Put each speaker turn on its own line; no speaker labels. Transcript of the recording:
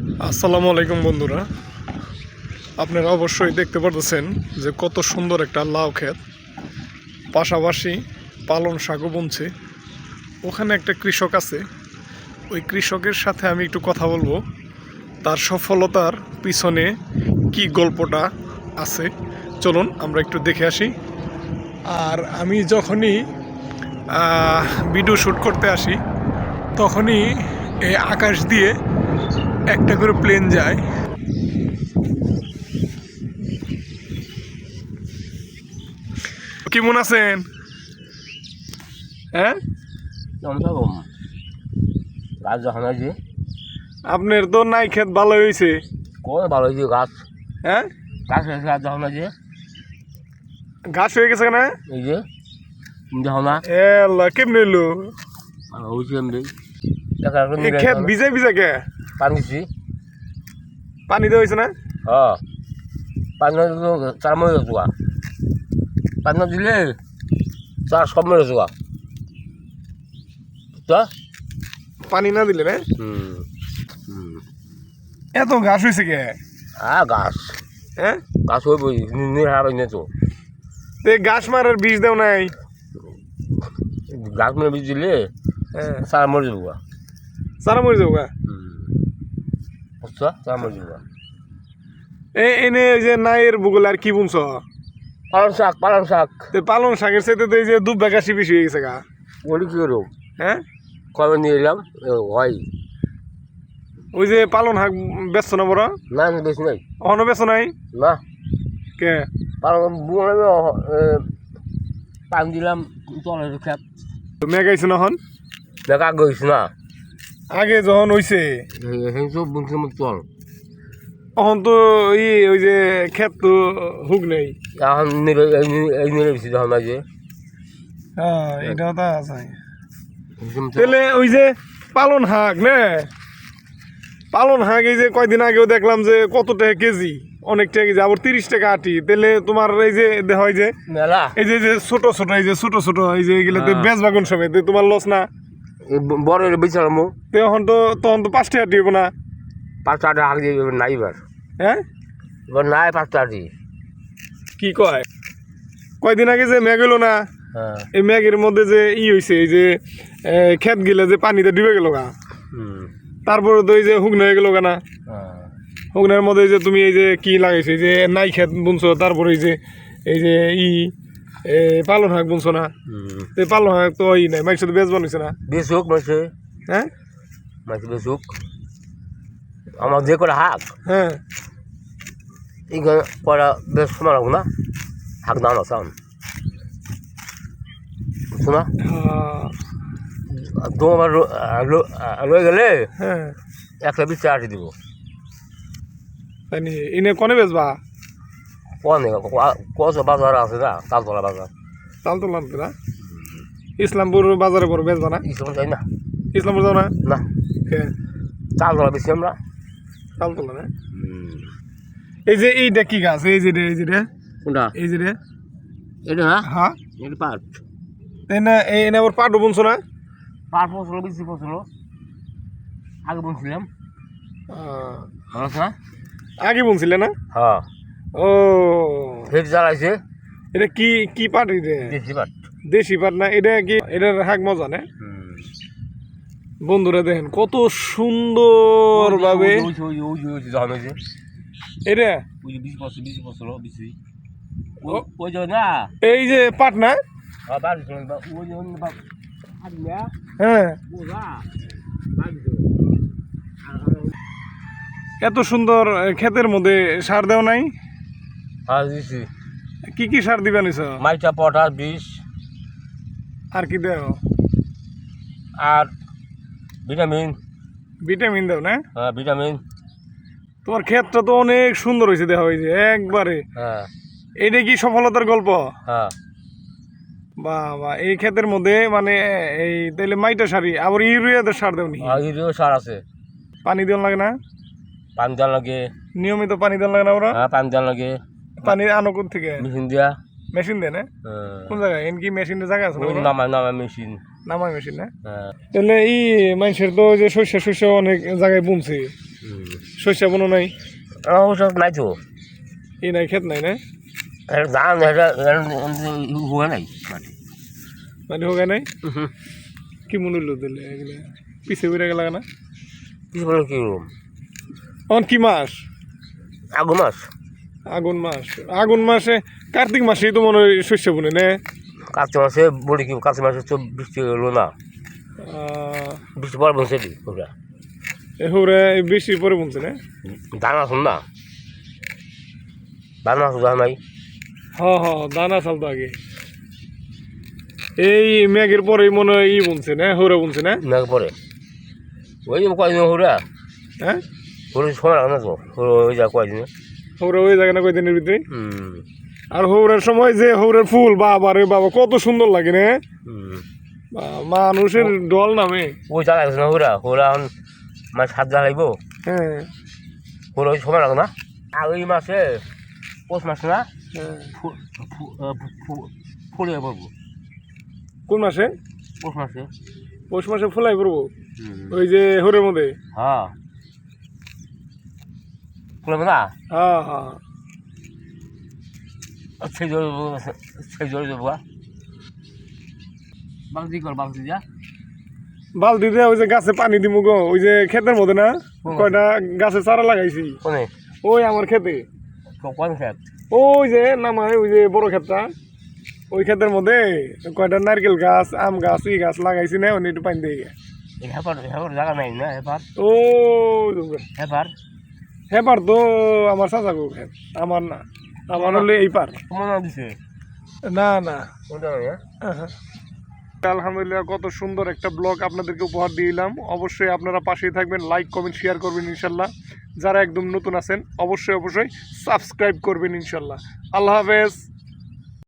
আসসালামু আলাইকুম বন্ধুরা। আপনারা অবশ্যই দেখতে পারতেছেন যে কত সুন্দর একটা লাউ ক্ষেত। পাশাপাশি পালন শাকও বুনছে। ওখানে একটা কৃষক আছে। ওই কৃষকের সাথে আমি একটু কথা বলব। তার সফলতার পিছনে কি গল্পটা আছে? চলুন, আমরা একটু দেখে আসি। আর আমি যখনই ভিডিও শ্যুট করতে আসি, তখনই এই আকাশ দিয়ে একটা করে প্লেন যায়। কেমন আছেন? হ্যাঁ?
গাছ যখন হয়েছে।
আপনার তো নাই ক্ষেত ভালো হয়েছে।
কোন ভালো হয়েছে গাছ?
হ্যাঁ?
গাছ হয়েছে গাছ যখন হয়েছে।
ঘাস হয়ে গেছে না
এই যে যখন না।
এ কেমনি এলো
হয়েছে নিয়ে
ক্ষেত ভিজে ভিজে কে?
পানি দিচ্ছি
পানি দেওয়া হয়েছে না?
হ্যাঁ পানি চার মরে যাচ্ছ পানি দিলে চার সব মরে যাচ্ছ গা তো।
পানি না দিলে না? এত ঘাস হয়েছে কে
হ্যাঁ গাছ।
হ্যাঁ
গাছ হইব নিয়ে হারাই না তো।
ঘাস মারার বীজ দেও নাই।
গাছ মেরে বীজ দিলে
হ্যাঁ
চার মরে যাব
সারা মরে যাব
মরে যাব গা
এই এনে এই যে নাইয়ের ভূগোল আর কি বুনছ?
পালং শাক পালং শাক।
তে পালং শাকের সাথে তো এই যে দুব বেকাশি বেশি হয়ে গেছে গা।
ওলি কী করো
হ্যাঁ?
কবে নিয়ে এলাম? এ, হয়।
ওই যে পালন শাক বেচছ না বড়?
না বেশি নাই।
অহনো বেচ নাই?
না।
কে?
পালং বুড়ো পানি দিলাম তলের খেত।
মেগাইছে নহন
দেখা গইছ না।
আগে যখন হইছে
চল।
তখন তো ই ওই যে ক্ষেত তো হুক নেই।
এখন এই নিরে- বেশি যখন আছে
হ্যাঁ এটাও তো আছে। তাহলে ওই যে পালন শাক নে? পালন শাক এই যে কয়দিন আগেও দেখলাম যে কত টাকা কেজি অনেক টাকা কেজি আবার তিরিশ টাকা আটি। তাহলে তোমার এই যে দেখা হয় যে
মেলা?
এই যে ছোট ছোট এই যে ছোট ছোট এই যে এগুলো
হ্যাঁ।
বেচ বাগুন সময় তোমার লস না?
বড় বেচালাম
তখন তো তখন তো পাঁচ টাকা দিব না।
পাঁচ টাকা হাক দিয়ে নাই এবার
হ্যাঁ?
এবার নাই পাঁচ টাকা দিয়ে।
কি কয়? কয়দিন আগে যে মেঘ এলো না
হ্যাঁ।
এই মেঘের মধ্যে যে ই হয়েছে এই যে ক্ষেত গিলে যে পানিতে ডুবে গেল গা। তারপরে তো এই যে হুগনা হয়ে গেল গা না।
হ্যাঁ।
হুগনার মধ্যে এই যে তুমি এই যে কি লাগাইছো এই যে নাই ক্ষেত বুনছো তারপরে এই যে এই যে ই এ, পালন শাক বুনছো না? তো এই পালন শাক তো ই নাই মাইক তো বেচ বানিয়েছে না
বেশুক মাসে
হ্যাঁ?
মাসে বেশুক আমার যে করে হাক
হ্যাঁ।
এইখানে পড়া বেশ সময় লাগবো না? হাক দাম আছে শোনা
হ্যাঁ,
তোমার রয়ে গেলে
হ্যাঁ।
একটা বিশ টাকা দিব।
এনে কনে বেচবা?
কোন কত বাজার আছে না তালতলা বাজার
তাল তো লাগবে না? ইসলামপুর বাজারে পর বেচবা না
সময় যাই না।
ইসলামপুর যাও না?
না। তালতলা বেশি আমরা।
তাল তোলা না এই যে এইটা কি গাছ এই যে রে, এই যে রে,
কোনটা?
এই যে রে।
এটা না?
হ্যাঁ
এটা পাট।
তাই না এই এনে আবার পাটও বুনছো না?
পাট ফসল বেশি ফসল আগে না?
আগে বুনছিলে না?
হ্যাঁ।
ও
ফের জ্বালাইছে
এটা কি কি পাট এটা
দেশি পাট
দেশি পাট না এটা কি এটার হাক মজা না বন্ধুরা দেখেন কত সুন্দর ভাবে এটা এই যে পাট না
হ্যাঁ
হ্যাঁ এত সুন্দর ক্ষেতের মধ্যে সার দেও নাই
হ্যাঁ দিছি।
কি কি সার দিবা নিছ?
মাইটা পটাশ বিষ
আর কি দেও?
আর ভিটামিন।
ভিটামিন দাও না?
হ্যাঁ ভিটামিন।
তোমার ক্ষেতটা তো অনেক সুন্দর হয়েছে দেখা হয়েছে একবারে।
হ্যাঁ।
এইটা কি সফলতার গল্প?
হ্যাঁ।
বা বা এই ক্ষেতের মধ্যে মানে এই তাইলে মাইটা সারি আবার ইউরিয়াদের সার দেও নি
আর সার আছে।
পানি দেওয়া লাগে না?
পানি দেওয়া লাগে।
নিয়মিত পানি দেওয়া লাগে না ওরা?
হ্যাঁ পানি দেওয়া লাগে।
পানি আনো কোন থেকে।
মেশিন দিয়া।
মেশিন দেয় না?
হ্যাঁ।
কোন জায়গায়? এন কি মেশিনের জায়গা আছে নামা
নামায় মেশিন।
নামায় মেশিন না?
হ্যাঁ।
তাহলে এই মানুষের তো যে শস্য শস্য অনেক জায়গায় বুনছে। শস্য বনো নাই।
অবশ্য নাই তো।
এই নাই ক্ষেত নাই না?
ধান হুয়ে নাই মাটি।
হোক নাই? কি মনে হইল দিলে এগুলো? পিছে উড়ে গেল না
কি বলে কি
এখন কি মাস?
আগু মাছ
আগুন মাস আগুন মাসে কার্তিক মাসেই তো মনে হয় শস্য বুনে নে?
কার্তিক মাসে বলি কি কার্তিক মাসে তো বৃষ্টি হলো না। বৃষ্টি পর বসে দি
এ হুরে বেশি পরে বুনছে না?
ধান আসুন না? ধান আসুন ধান নাই?
হ হ দানা চাল তো আগে। এই মেঘের পরে মনে হয় ই বুনছে না? হুরে বুনছে না?
মেঘ পরে। ওই কয়দিন হুরা
হ্যাঁ?
হুরে লাগে না তো? ওই যা কয়দিন?
হুরে ওই জায়গা না কয়দিনের ভিতরে? আর হৌরের সময় যে হৌরের ফুল বাবা রে বাবা কত সুন্দর লাগে বা, মানুষের ডল নামে।
ওই জায়গা আছে না হুরা? হুরা এখন মাছ সাত জায়গা লাগবো।
হ্যাঁ।
ওই সময় লাগে না? আর ওই মাসে পৌষ মাস না?
হ্যাঁ।
ফুলে পড়ব।
কোন মাসে?
পৌষ মাসে।
পৌষ মাসে ফুলাই পড়ব? ওই যে হরের মধ্যে?
হ্যাঁ। না?
হ্যাঁ হ্যাঁ।
সেই জল সেই জল দেবো বাগদি কর বাগদি যা।
বালতি দিয়ে ওই যে গাছে পানি দিব গো ওই যে ক্ষেতের মধ্যে না? কয়টা গাছে চারা লাগাইছি। ওই আমার খেতে
কোন খেত
ওই যে নামায় ওই যে বড় ক্ষেতটা। ওই ক্ষেতের মধ্যে কয়টা নারকেল গাছ আম গাছ ই গাছ লাগাইছি না ওই একটু পানি দিয়ে
হেপার হেপার জায়গা নাই না হেপার
ও
হেপার
হেবার তো আমার চাচা গো আমার না আমার হলে এই পার।
না
না। আলহামদুলিল্লাহ কত সুন্দর একটা ব্লগ আপনাদেরকে উপহার দিলাম। অবশ্যই আপনারা পাশেই থাকবেন লাইক কমেন্ট শেয়ার করবেন ইনশাল্লাহ। যারা একদম নতুন আছেন অবশ্যই অবশ্যই সাবস্ক্রাইব করবেন ইনশাল্লাহ। আল্লাহ হাফেজ।